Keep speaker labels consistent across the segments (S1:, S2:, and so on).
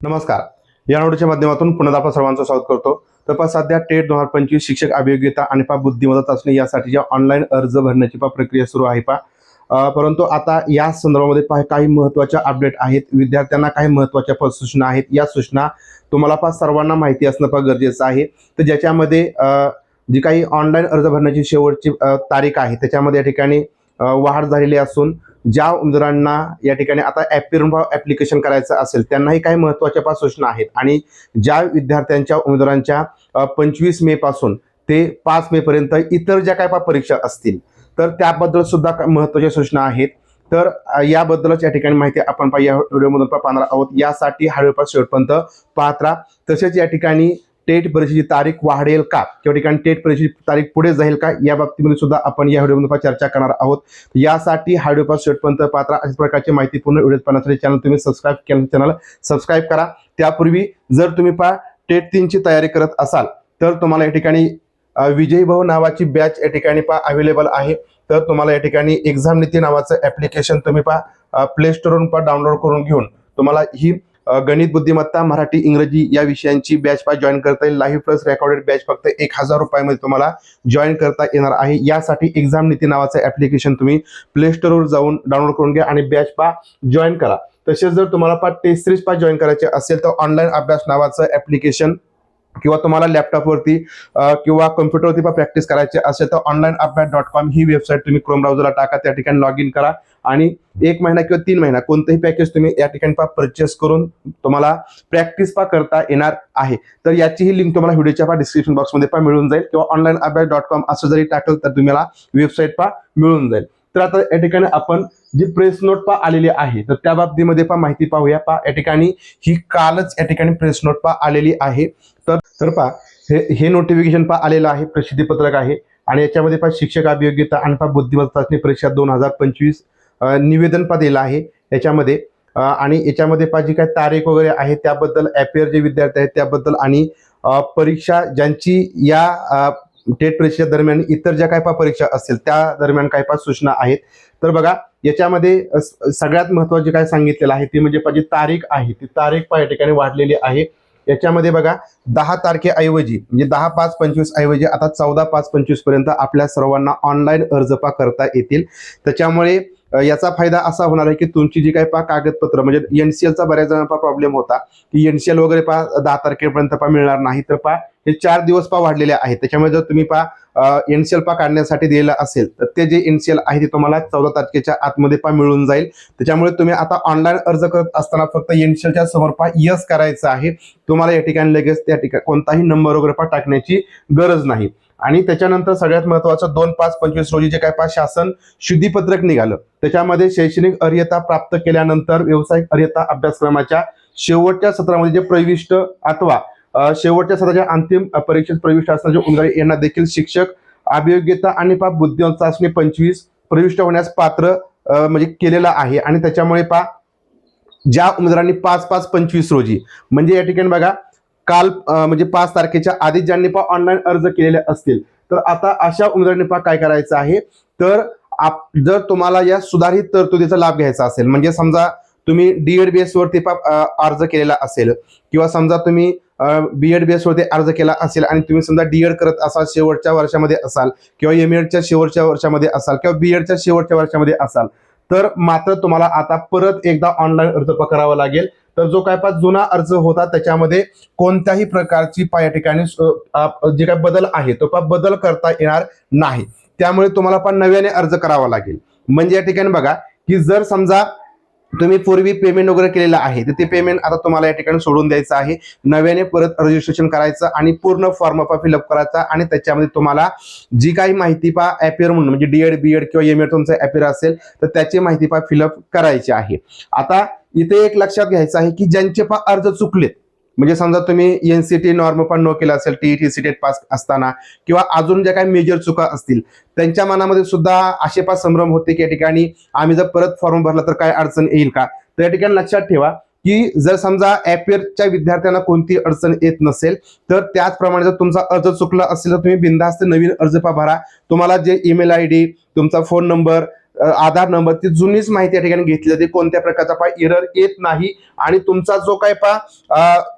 S1: नमस्कार. या नोटीच्या माध्यमातून पुन्हा आपण सर्वांचं स्वागत करतो. तर सध्या टेट दोन हजार पंचवीस शिक्षक अभियोग्यता आणि पा बुद्धिमत्ता चाचणी यासाठीच्या ऑनलाईन अर्ज भरण्याची पा प्रक्रिया सुरू आहे पा परंतु आता या संदर्भामध्ये पहा काही महत्त्वाच्या अपडेट आहेत. विद्यार्थ्यांना काही महत्त्वाच्या सूचना आहेत. या सूचना तुम्हाला पा सर्वांना माहिती असणं पा गरजेचं आहे. तर ज्याच्यामध्ये जी काही ऑनलाईन अर्ज भरण्याची शेवटची तारीख आहे त्याच्यामध्ये या ठिकाणी वाढ झालेली असून ज्या उमेदवारांना या ठिकाणी आता ॲपिरन ॲप्लिकेशन करायचं असेल त्यांनाही काही महत्त्वाच्या पाच सूचना आहेत. आणि ज्या विद्यार्थ्यांच्या उमेदवारांच्या पंचवीस मेपासून ते पाच मेपर्यंत इतर ज्या काय पा परीक्षा असतील तर त्याबद्दल सुद्धा का- महत्त्वाच्या सूचना आहेत. तर याबद्दलच या ठिकाणी माहिती आपण या व्हिडिओमधून पाहणार आहोत. यासाठी हळूपास शेवटपर्यंत पाहत राहा. तसेच या ठिकाणी टेट परीक्षेची तारीख वाढेल का? किंवा ठिकाणी टेट परीक्षेची तारीख पुढे जाईल का? या बाबतीमध्ये सुद्धा आपण या व्हिडिओमध्ये चर्चा करणार आहोत. यासाठी हा व्हिडिओ पास शेवटपर्यंत अशा प्रकारची माहिती पूर्ण व्हिडिओ पाहण्यासाठी चॅनल तुम्ही सबस्क्राईब केलं चॅनल सबस्क्राईब करा. त्यापूर्वी जर तुम्ही पहा टेट तीनची तयारी करत असाल तर तुम्हाला या ठिकाणी विजयी भाऊ नावाची बॅच या ठिकाणी पहा अवेलेबल आहे. तर तुम्हाला या ठिकाणी एक्झाम नीती नावाचं ॲप्लिकेशन तुम्ही पहा प्ले स्टोरवरून पहा डाउनलोड करून घेऊन. तुम्हाला ही गणित बुद्धिमत्ता मराठी इंग्रजी या विषयांची बॅच पा जॉईन करता येईल. लाईव्ह प्लस रेकॉर्डेड बॅच फक्त एक हजार रुपयामध्ये तुम्हाला जॉईन करता येणार आहे. यासाठी एक्झाम नीती नावाचं ॲप्लिकेशन तुम्ही प्ले स्टोरवर जाऊन डाउनलोड करून घ्या आणि बॅच पा जॉईन करा. तसेच जर तुम्हाला पा टेस्ट सिरीज पा जॉईन करायचे असेल तर ऑनलाईन अभ्यास नावाचं ॲप्लिकेशन किंवा तुम्हाला लॅपटॉपवरती किंवा कम्प्युटरवरती पण प्रॅक्टिस करायची असेल तर ऑनलाईन अभ्यास डॉट कॉम ही वेबसाईट तुम्ही क्रोम ब्राउझरला टाका त्या ठिकाणी लॉग इन करा. आणि एक महिना किंवा तीन महिना कोणतंही पॅकेज तुम्ही या ठिकाणी पा परचेस करून तुम्हाला प्रॅक्टिस पा करता येणार आहे. तर याचीही लिंक तुम्हाला व्हिडिओच्या पा डिस्क्रिप्शन बॉक्समध्ये पा मिळून जाईल. किंवा ऑनलाईन अभ्यास डॉट कॉम असं जरी टाकलं तर तुम्हाला वेबसाईट पा मिळून जाईल. तर आता या ठिकाणी आपण जी प्रेस नोट पा आलेली आहे तर त्या बाबतीमध्ये पा माहिती पाहूया. पा या ठिकाणी ही कालच या ठिकाणी प्रेस नोट पा आलेली आहे. तर तर पा हे हे नोटिफिकेशन पा आलेलं आहे प्रसिद्धी पत्रक आहे. आणि याच्यामध्ये पा शिक्षक अभियोग्यता आणि पा बुद्धिमत्ता चाचणी परीक्षा दोन हजार पंचवीस निवेदन पा दिलं आहे याच्यामध्ये. आणि याच्यामध्ये पा जी काय तारीख वगैरे आहे त्याबद्दल ॲपियर जे विद्यार्थी आहेत त्याबद्दल आणि परीक्षा ज्यांची या टेट परीक्षेच्या दरम्यान इतर ज्या काय पा परीक्षा असतील त्या दरम्यान काय पा सूचना आहेत. तर बघा याच्यामध्ये सगळ्यात महत्वाची काय सांगितलेलं आहे ती म्हणजे पा जी तारीख आहे ती तारीख पा या ठिकाणी वाढलेली आहे. याच्यामध्ये बघा दहा तारखेऐवजी म्हणजे दहा पाच पंचवीस ऐवजी आता चौदा पाच पंचवीसपर्यंत आपल्या सर्वांना ऑनलाईन अर्ज पा करता येतील. त्याच्यामुळे याचा फायदा असा होणार आहे की तुमची जी काही पा कागदपत्र म्हणजे एनसीएलचा बऱ्याच जणांना प्रॉब्लेम होता की एनसीएल वगैरे पा दहा तारखेपर्यंत पा मिळणार नाही तर पा हे चार दिवस पा वाढलेले आहेत. त्याच्यामुळे जर तुम्ही पा एनसीएल पा काढण्यासाठी दिलेलं असेल तर ते जे एनसीएल आहे ते तुम्हाला चौदा तारखेच्या आतमध्ये पा मिळून जाईल. त्याच्यामुळे तुम्ही आता ऑनलाईन अर्ज करत असताना फक्त एनसीएलच्या समोर पा यस करायचं आहे. तुम्हाला या ठिकाणी लगेच त्या ठिकाणी कोणताही नंबर वगैरे पा टाकण्याची गरज नाही. आणि त्याच्यानंतर सगळ्यात महत्वाचं दोन पाच पंचवीस रोजी जे काय पा शासन शुद्धीपत्रक निघालं. त्याच्यामध्ये शैक्षणिक अर्यता प्राप्त केल्यानंतर व्यावसायिक अर्यता अभ्यासक्रमाच्या शेवटच्या सत्रामध्ये जे प्रविष्ट अथवा शेवटच्या सत्राच्या अंतिम परीक्षेत प्रविष्ट असणारे उमेदवार यांना देखील शिक्षक अभियोग्यता आणि पा बुद्धिमत्ता चाचणी पंचवीस प्रविष्ट होण्यास पात्र म्हणजे केलेला आहे. आणि त्याच्यामुळे पा ज्या उमेदवारांनी पाच पाच पंचवीस रोजी म्हणजे या ठिकाणी बघा काल म्हणजे पाच तारखेच्या आधी ज्यांनी पा ऑनलाईन अर्ज केलेले असतील. तर आता अशा उमेदवारांनी पा काय करायचं आहे. तर आप जर तुम्हाला या सुधारित तरतुदीचा लाभ घ्यायचा असेल म्हणजे समजा तुम्ही डीएड एड वरती एसवरती अर्ज केलेला असेल किंवा समजा तुम्ही बी एड बी वरती अर्ज केला असेल आणि तुम्ही समजा डीएड करत असाल शेवटच्या वर्षामध्ये असाल किंवा एम एडच्या शेवटच्या वर्षामध्ये असाल किंवा बी एडच्या शेवटच्या वर्षामध्ये असाल तर मात्र तुम्हाला आता परत एकदा ऑनलाईन अर्ज प- करावा लागेल. तर जो काय पा जुना अर्ज होता त्याच्यामध्ये कोणत्याही प्रकारची पा या ठिकाणी जे काय बदल आहे तो पा बदल करता येणार नाही. त्यामुळे तुम्हाला पण नव्याने अर्ज करावा लागेल. म्हणजे या ठिकाणी बघा की जर समजा तुम्ही पूर्वी पेमेंट वगैरे केलेलं आहे तर ते पेमेंट आता तुम्हाला या ठिकाणी सोडून द्यायचं आहे. नव्याने परत रजिस्ट्रेशन करायचं आणि पूर्ण फॉर्म अप फिलअप करायचा आणि त्याच्यामध्ये तुम्हाला जी काही माहिती पा ॲपियर म्हणून म्हणजे डीएड बीएड किंवा एम एड तुमचं ॲपियर असेल तर त्याची माहिती पा फिलअप करायची आहे. आता इथे एक लक्षात घ्यायचं आहे की ज्यांचे पा अर्ज चुकलेत म्हणजे समजा तुम्ही एनसीटी नॉर्म पण नो केला असेल टीईटी सीटेट पास असताना किंवा अजून ज्या काही मेजर चुका असतील त्यांच्या मनामध्ये सुद्धा असे पास संभ्रम होते की या ठिकाणी आम्ही जर परत फॉर्म भरला तर काय अडचण येईल का? तर या ठिकाणी लक्षात ठेवा की जर समजा ॲपियरच्या विद्यार्थ्यांना कोणती अडचण येत नसेल तर त्याचप्रमाणे जर तुमचा अर्ज चुकला असेल तर तुम्ही बिनधास्त नवीन अर्ज पा भरा. तुम्हाला जे ईमेल आय डी तुमचा फोन नंबर आधार नंबर ती जुनीच माहिती या ठिकाणी घेतली जाते. कोणत्या प्रकारचा पा इरर येत नाही आणि तुमचा जो काय पा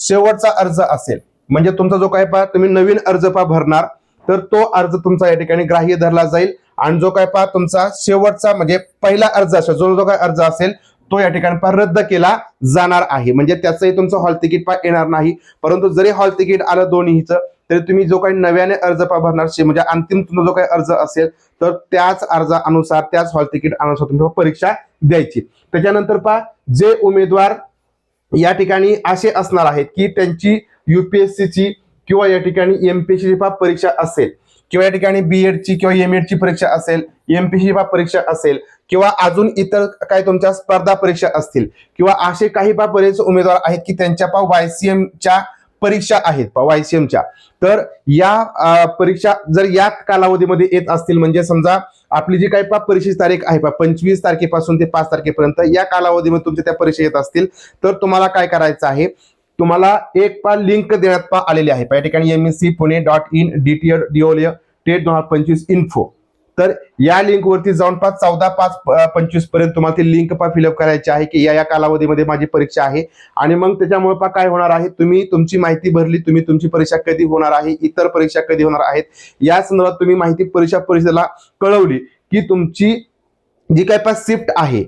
S1: शेवटचा अर्ज असेल म्हणजे तुमचा जो काय पा तुम्ही नवीन अर्ज पा भरणार तर तो अर्ज तुमचा या ठिकाणी ग्राह्य धरला जाईल. आणि जो काय पा तुमचा शेवटचा म्हणजे पहिला अर्ज असेल जो जो काय अर्ज असेल तो या ठिकाणी पा रद्द केला जाणार आहे. म्हणजे त्याचंही तुमचं हॉल तिकीट पा येणार नाही. परंतु जरी हॉल तिकीट आलं दोन्हीचं तरी तुम्ही जो काही नव्याने अर्ज भरणार म्हणजे अंतिम तुमचा जो काही अर्ज असेल तर त्याच अर्जानुसार त्याच हॉल तिकीट अनुसार तुम्ही परीक्षा द्यायची. त्याच्यानंतर पहा जे उमेदवार या ठिकाणी असे असणार आहेत की त्यांची युपीएससीची किंवा या ठिकाणी एमपीएससी परीक्षा असेल किंवा या ठिकाणी बी एडची किंवा एम ची परीक्षा असेल एमपीसी परीक्षा असेल किंवा अजून इतर काही तुमच्या स्पर्धा परीक्षा असतील किंवा असे काही पा बरेच उमेदवार आहेत की त्यांच्या पा वायसीएमच्या परीक्षा आहेत वायसीएमच्या तर या परीक्षा जर या कालावधीमध्ये येत असतील म्हणजे समजा आपली जी काही पा परीक्षेची तारीख आहे पा पंचवीस तारखेपासून ते पाच तारखेपर्यंत या कालावधीमध्ये तुमच्या त्या परीक्षा येत असतील तर तुम्हाला काय करायचं आहे? तुम्हाला एक पा लिंक देण्यात पा आलेली आहे या ठिकाणी M S C Pune dot in D T Ed डिओलिय TET दोन हजार पंचवीस इन्फो तर या लिंक वरती जाऊन पाच चौदा पाच पंचवीसपर्यंत तुम्हाला ती लिंक पा फिलअप करायची आहे की या या कालावधीमध्ये माझी परीक्षा आहे. आणि मग त्याच्यामुळे पा काय होणार आहे तुम्ही तुमची माहिती भरली तुम्ही तुमची परीक्षा कधी होणार आहे इतर परीक्षा कधी होणार आहेत या संदर्भात तुम्ही माहिती परीक्षा परिषदेला कळवली की तुमची जी काय पा शिफ्ट आहे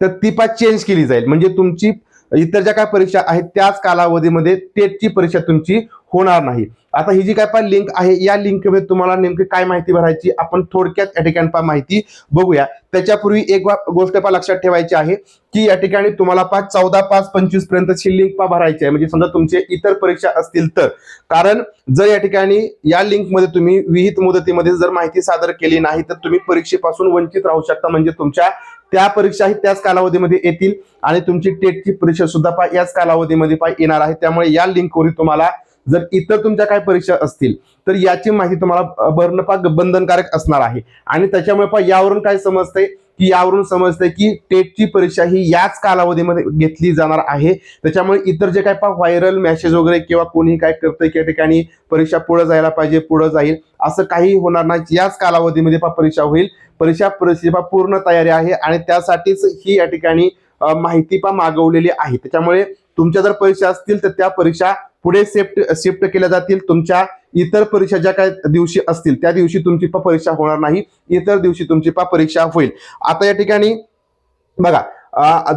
S1: तर ती पा चेंज केली जाईल. म्हणजे तुमची इतर ज्या काय परीक्षा आहेत त्याच कालावधीमध्ये टेटची परीक्षा तुमची होणार नाही. आता ही जी काय पा लिंक आहे या लिंकमध्ये तुम्हाला नेमकी काय माहिती भरायची आपण थोडक्यात या ठिकाणी पहा माहिती बघूया. त्याच्यापूर्वी एक गोष्ट पा लक्षात ठेवायची आहे की या ठिकाणी तुम्हाला पाच चौदा पाच पंचवीस पर्यंतची लिंक पा भरायची आहे. म्हणजे समजा तुमचे इतर परीक्षा असतील तर. कारण जर या ठिकाणी या लिंकमध्ये तुम्ही विहित मुदतीमध्ये जर माहिती सादर केली नाही तर तुम्ही परीक्षेपासून वंचित राहू शकता. म्हणजे तुमच्या त्या परीक्षाही त्याच कालावधीमध्ये येतील आणि तुमची टेटची परीक्षा सुद्धा पा याच कालावधीमध्ये पा येणार आहे. त्यामुळे या लिंकवरील तुम्हाला जर इतर तुमच्या काय परीक्षा असतील तर याची माहिती तुम्हाला भरणं पा बंधनकारक असणार आहे. आणि त्याच्यामुळे पा यावरून काय समजतंय की यावरून समजतंय की टेटची परीक्षा ही याच कालावधीमध्ये घेतली जाणार आहे. त्याच्यामुळे इतर जे काय पा व्हायरल मेसेज वगैरे किंवा कोणी काय करतंय की या ठिकाणी परीक्षा पुढे जायला पाहिजे पुढे जाईल असं काही होणार नाही. याच कालावधीमध्ये पा परीक्षा होईल. परीक्षा परीक्षेची पूर्ण तयारी आहे आणि त्यासाठीच ही या ठिकाणी माहिती पा मागवलेली आहे. त्याच्यामुळे तुमच्या जर परीक्षा असतील तर त्या परीक्षा पुढे शिफ्ट शिफ्ट केल्या जातील. तुमच्या इतर परीक्षा ज्या काय दिवशी असतील त्या दिवशी तुमची पा परीक्षा होणार नाही. इतर दिवशी तुमची पा परीक्षा होईल. आता या ठिकाणी बघा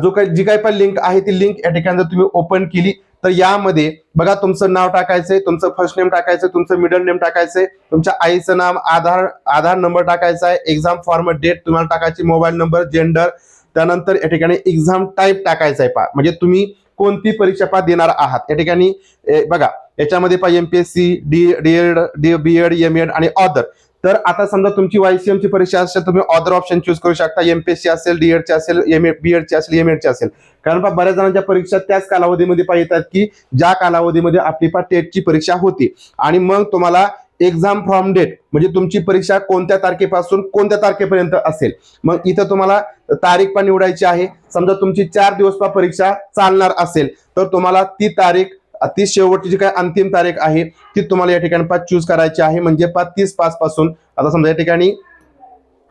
S1: जो काही जी काही पण लिंक आहे ती लिंक या ठिकाणी जर तुम्ही ओपन केली तर यामध्ये बघा तुमचं नाव टाकायचंय तुमचं फर्स्ट नेम टाकायचं तुमचं मिडल नेम टाकायचंय तुमच्या आईचं नाव आधार आधार नंबर टाकायचा आहे एक्झाम फॉर्म डेट तुम्हाला टाकायची मोबाईल नंबर जेंडर त्यानंतर या ठिकाणी एक्झाम टाईप टाकायचा आहे पा म्हणजे तुम्ही कोणती परीक्षा पा देणार आहात. या ठिकाणी ए, बघा याच्यामध्ये पा MPSC D DEd D B Ed M Ed आणि ऑदर तर आता समजा तुमची वायसीएम ची परीक्षा असेल तुम्ही ऑदर ऑप्शन चूज करू शकता. एमपीएससी असेल डीएडची असेल एम बीएडची असेल एम एडची असेल. कारण पहा बऱ्याच जणांच्या परीक्षा त्याच कालावधीमध्ये पा येतात की ज्या कालावधीमध्ये आपली पा टेटची परीक्षा होती. आणि मग तुम्हाला एक्झाम फ्रॉम डेट म्हणजे तुमची परीक्षा कोणत्या तारखेपासून कोणत्या तारखेपर्यंत असेल. मग इथं तुम्हाला तारीख पण निवडायची आहे. समजा तुमची चार दिवस पा परीक्षा चालणार असेल तर तुम्हाला ती तारीख ती शेवटची जी काय अंतिम तारीख आहे ती तुम्हाला या ठिकाणी पाच चूज करायची आहे. म्हणजे पाच तीस पाच पासून. आता समजा या ठिकाणी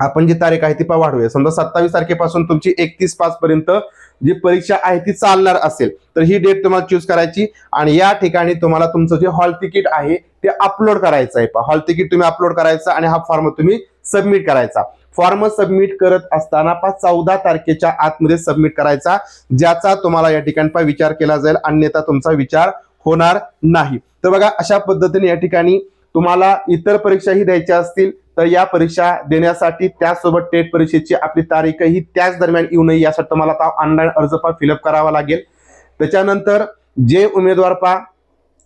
S1: आपण जी तारीख आहे ती पा वाढवूया. समजा सत्तावीस तारखेपासून तुमची एकतीस पाच पर्यंत जी परीक्षा आहे ती चालणार असेल तर ही डेट तुम्हाला चूज करायची. आणि या ठिकाणी तुम्हाला तुमचं जे हॉल तिकीट आहे ते अपलोड करायचं आहे. हॉल तिकीट तुम्ही अपलोड करायचं आणि हा फॉर्म तुम्ही सबमिट करायचा. फॉर्म सबमिट करत असताना पा चौदा तारखेच्या आतमध्ये सबमिट करायचा ज्याचा तुम्हाला या ठिकाणी पा विचार केला जाईल अन्यथा तुमचा विचार होणार नाही. तर बघा अशा पद्धतीने या ठिकाणी तुम्हाला इतर परीक्षाही द्यायच्या असतील तर या परीक्षा देण्यासाठी त्यासोबत टेट परीक्षेची आपली तारीखही त्याच दरम्यान येऊ नये यासाठी तुम्हाला आता ऑनलाईन अर्ज पा फिलअप करावा लागेल. त्याच्यानंतर जे उमेदवार पा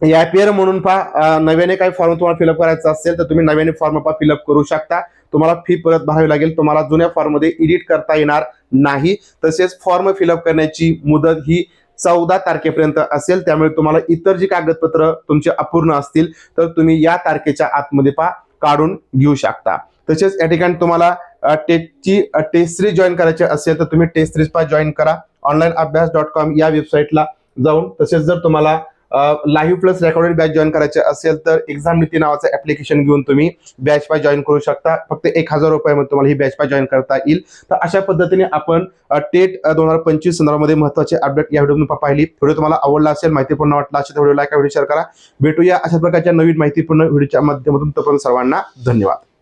S1: यापीआर म्हणून पा नव्याने काही फॉर्म तुम्हाला फिलअप करायचा असेल तर तुम्ही नव्याने फॉर्म पा फिलअप करू शकता. तुम्हाला फी परत भरावी लागेल. तुम्हाला जुन्या फॉर्ममध्ये एडिट करता येणार नाही. तसेच फॉर्म फिलअप करण्याची मुदत ही चौदा तारखेपर्यंत असेल. त्यामुळे तुम्हाला इतर जी कागदपत्र तुमचे अपूर्ण असतील तर तुम्ही या तारखेच्या आतमध्ये पा काढून घेऊ शकता. तसेच या ठिकाणी तुम्हाला अ, टेटची टेस्ट सिरीज जॉईन करायची असेल तर तुम्ही टेस्ट सिरीज पा जॉईन करा. ऑनलाईन अभ्यास डॉट कॉम या वेबसाईटला जाऊन. तसेच जर तुम्हाला live plus recorded batch join करायचे असेल तर एक्झाम नीती नावाचं ऍप्लिकेशन घेऊन तुम्ही बॅच पाय जॉईन करू शकता. फक्त एक हजार रुपयामध्ये तुम्हाला ही बॅच पाय जॉईन करता येईल. तर अशा पद्धतीने आपण टेट दोन हजार पंचवीस संदर्भामध्ये महत्त्वाचे अपडेट या व्हिडिओ पाहिली. व्हिडिओ तुम्हाला आवडला असेल माहितीपूर्ण वाटला असेल तर व्हिडिओ लाईक व्हिडिओ शेअर करा. भेटूया अशा प्रकारच्या नवीन माहितीपूर्ण व्हिडिओच्या माध्यमातून. तोपर्यंत सर्वांना धन्यवाद.